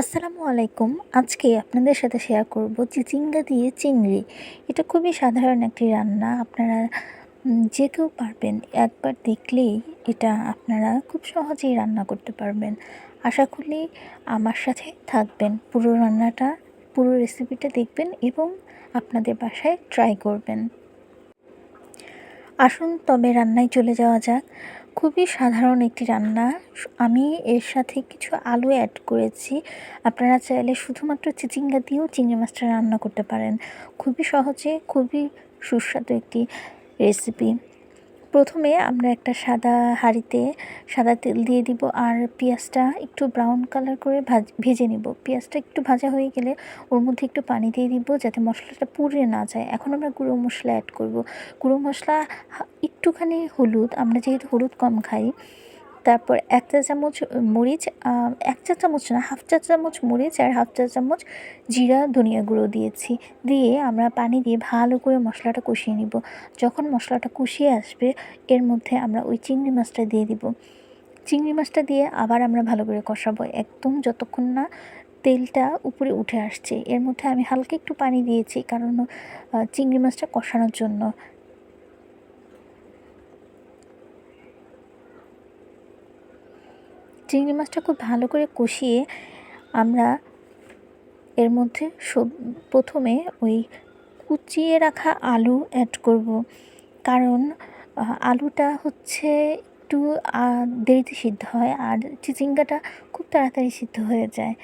আসসালামু আলাইকুম। আজকে আপনাদের সাথে শেয়ার করব চিচিঙ্গা দিয়ে চিংড়ি। এটা খুবই সাধারণ একটি রান্না। আপনারা যে কেউ পারবেন একবার দেখলেই এটা আপনারা খুব সহজেই রান্না করতে পারবেন। আশা করি আমার সাথে থাকবেন। পুরো রান্নাটা, পুরো রেসিপিটা দেখবেন এবং আপনাদের বাসায় ট্রাই করবেন। আসুন, তবে রান্নায় চলে যাওয়া যাক। খুবই সাধারণ একটি রান্না। আমি এর সাথে কিছু আলু অ্যাড করেছি। আপনারা চাইলে শুধুমাত্র চিচিঙ্গা দিয়েও চিংড়ি মাছটা রান্না করতে পারেন। খুবই সহজে, খুবই সুস্বাদু একটি রেসিপি প্রথমে আমরা একটা সাদা হাঁড়িতে সাদা তেল দিয়ে দিব আর পেঁয়াজটা একটু ব্রাউন কালার করে ভাজ ভেজে নিব। পেঁয়াজটা একটু ভাজা হয়ে গেলে ওর মধ্যে একটু পানি দিয়ে দিব যাতে মশলাটা পুড়ে না যায়। এখন আমরা গুঁড়ো মশলা অ্যাড করব। গুঁড়ো মশলা একটুখানি হলুদ, আমরা যেহেতু হলুদ কম খাই, তারপর এক চা চামচ মরিচ এক চা চামচ না, হাফ চা চামচ মরিচ আর হাফ চা চামচ জিরা, ধনিয়া গুঁড়ো দিয়েছি। দিয়ে আমরা পানি দিয়ে ভালো করে মশলাটা কষিয়ে নিব। যখন মশলাটা কষিয়ে আসবে, এর মধ্যে আমরা ওই চিংড়ি মাছটা দিয়ে দিব। চিংড়ি মাছটা দিয়ে আবার আমরা ভালো করে কষাবো। একদম যতক্ষণ না তেলটা উপরে উঠে আসছে, এর মধ্যে আমি হালকা একটু পানি দিয়েছি কারণ চিংড়ি মাছটা কষানোর জন্য। চিংড়ি মাছটা খুব ভালো করে কষিয়ে আমরা এর মধ্যে সব, প্রথমে ওই কুচিয়ে রাখা আলু অ্যাড করব। কারণ আলুটা হচ্ছে একটু দেরিতে সিদ্ধ হয় আর চিচিঙ্গাটা খুব তাড়াতাড়ি সিদ্ধ হয়ে যায়।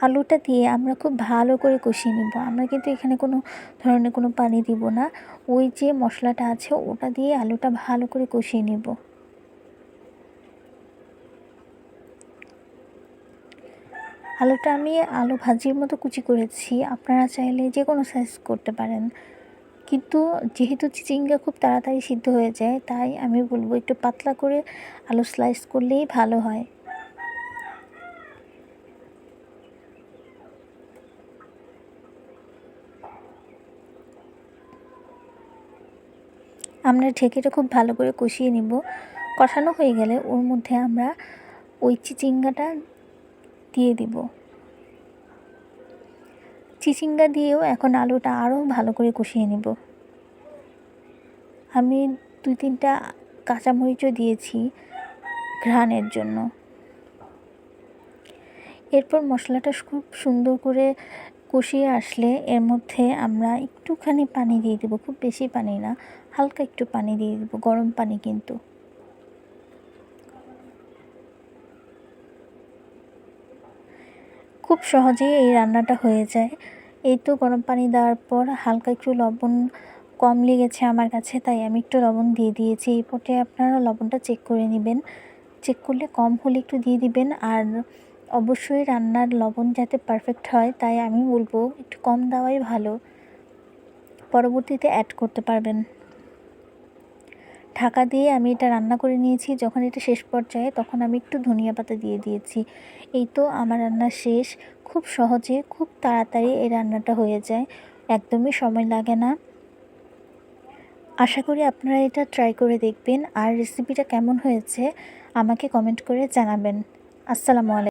আলুটা দিয়ে আমরা খুব ভালো করে কষিয়ে নিব। আমরা কিন্তু এখানে কোনো ধরনের কোনো পানি দিব না। ওই যে মশলাটা আছে, ওটা দিয়ে আলুটা ভালো করে কষিয়ে নিব। আলুটা আমি আলু ভাজির মতো কুচি করেছি। আপনারা চাইলে যে কোনো সাইজ করতে পারেন। কিন্তু যেহেতু চিচিঙ্গা খুব তাড়াতাড়ি সিদ্ধ হয়ে যায়, তাই আমি বলব একটু পাতলা করে আলু স্লাইস করলেই ভালো হয়। আমরা ঢেকেটা খুব ভালো করে কষিয়ে নিব। কষানো হয়ে গেলে ওর মধ্যে আমরা ওই চিচিঙ্গাটা দিয়ে দিব। চিচিঙ্গা দিয়েও এখন আলুটা আরও ভালো করে কষিয়ে নিব। আমি দুই তিনটা কাঁচামরিচও দিয়েছি ঘ্রাণের জন্য। এরপর মশলাটা খুব সুন্দর করে কষিয়ে আসলে এর মধ্যে আমরা একটুখানি পানি দিয়ে দেবো, খুব বেশি পানি না। হালকা একটু পানি দিয়ে দেবো, গরম পানি কিন্তু। খুব সহজেই এই রান্নাটা হয়ে যায়। এই তো গরম পানি দেওয়ার পর হালকা একটু লবণ কম লেগেছে আমার কাছে, তাই আমি একটু লবণ দিয়ে দিয়েছি। এই পটে আপনারা লবণটা চেক করে নেবেন। চেক করলে কম হলে একটু দিয়ে দিবেন। আর অবশ্যই রান্নার লবণ যাতে পারফেক্ট হয়, তাই আমি বলব একটু কম দেওয়াই ভালো। পরবর্তীতে অ্যাড করতে পারবেন। ঢাকা দিয়ে আমি এটা রান্না করে নিয়েছি। যখন এটা শেষ পর্যায়ে তখন আমি একটু ধনিয়া পাতা দিয়ে দিয়েছি। এই তো আমার রান্না শেষ। খুব সহজে, খুব তাড়াতাড়ি এই রান্নাটা হয়ে যায়। একদমই সময় লাগে না। আশা করি আপনারা এটা ট্রাই করে দেখবেন। আর রেসিপিটা কেমন হয়েছে আমাকে কমেন্ট করে জানাবেন। আসসালামু আলাইকুম।